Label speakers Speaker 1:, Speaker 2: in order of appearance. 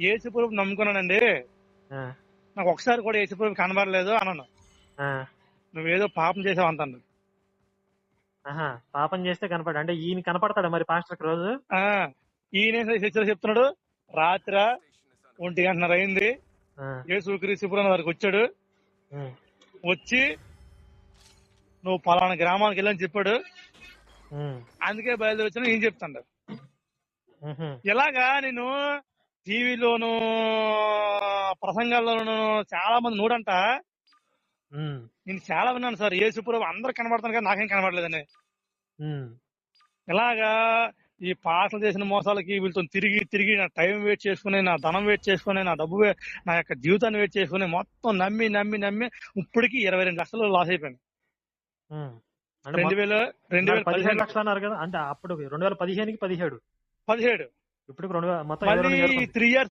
Speaker 1: ఏసుప్రభు నమ్ముకున్నానండి. నాకు ఒకసారి కూడా ఏసుప్రభు కనబడలేదు అన్నాను నువ్వేదో పాపం చేసావు అంటాను.
Speaker 2: పాపం చేస్తే కనపడ. అంటే ఈయన కనపడతాడా మరి పాస్టర్కి రోజు?
Speaker 1: ఆ, ఈయన చెప్తున్నాడు. రాత్రి ఒంటి గంటన్నర అయింది.
Speaker 2: ఆ,
Speaker 1: యేసు క్రీస్తుపురం వరకు వచ్చాడు. వచ్చి నువ్వు పలానా గ్రామానికి వెళ్ళని చెప్పాడు. అందుకే బయలుదేరి వచ్చాను ఏం చెప్తాడు. ఇలాగా నేను టీవీలోను ప్రసంగాల్లోను చాలా మంది నూడంట. నేను చాలా విన్నాను సార్. ఏ సుప్రభు అందరు కనబడుతాను కానీ నాకేం కనబడలేదని ఇలాగా ఈ పాటలు చేసిన మోసాలకి వీళ్ళతో తిరిగి తిరిగి నా టైం వేస్ట్ చేసుకుని నా ధనం వేస్ట్ చేసుకుని నా డబ్బు వే- నా యొక్క జీవితాన్ని వేస్ట్ చేసుకుని మొత్తం నమ్మి నమ్మి నమ్మి ఇప్పటికి ఇరవై రెండు లక్షలు లాస్.
Speaker 2: అంటే
Speaker 1: రెండు వేల రెండు వేల పదిహేను
Speaker 2: లక్షలు అన్నారు కదా అంటే అప్పుడు రెండు వేల పదిహేనుకి పదిహేడు.
Speaker 1: పదిహేడు.
Speaker 2: ఇప్పుడు రెండు మొత్తం
Speaker 1: మళ్ళీ. Three years